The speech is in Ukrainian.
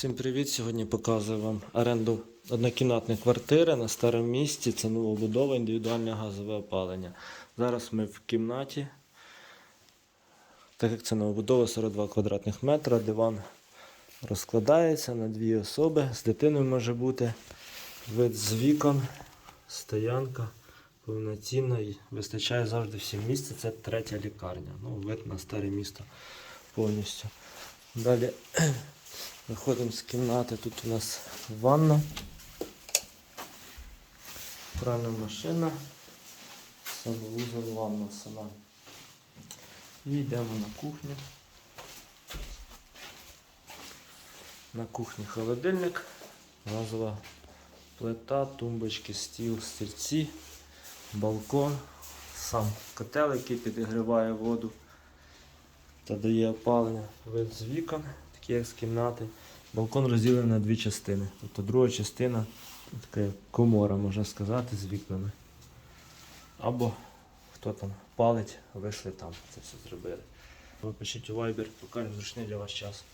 Всім привіт! Сьогодні показую вам оренду однокімнатної квартири на старому місці. Це новобудова, індивідуальне газове опалення. Зараз ми в кімнаті. Так як це новобудова 42 квадратних метра, диван розкладається на дві особи. З дитиною може бути вид з вікон, стоянка повноцінна. і Вистачає завжди всім місця. Це третя лікарня. Ну, вид на старе місто повністю. Далі Виходимо з кімнати, тут у нас ванна, пральна машина, санвузол, ванна сама. І йдемо на кухню. На кухні холодильник, газова плита, тумбочки, стіл, стільці, балкон, сам котел, який підігріває воду та дає опалення, вид з вікон, з кімнати. Балкон розділений на дві частини. Тобто друга частина така комора, можна сказати, з вікнами. Або хто там палить, вийшли там, це все зробили. Ви пишіть у Viber, покажемо зручний для вас час.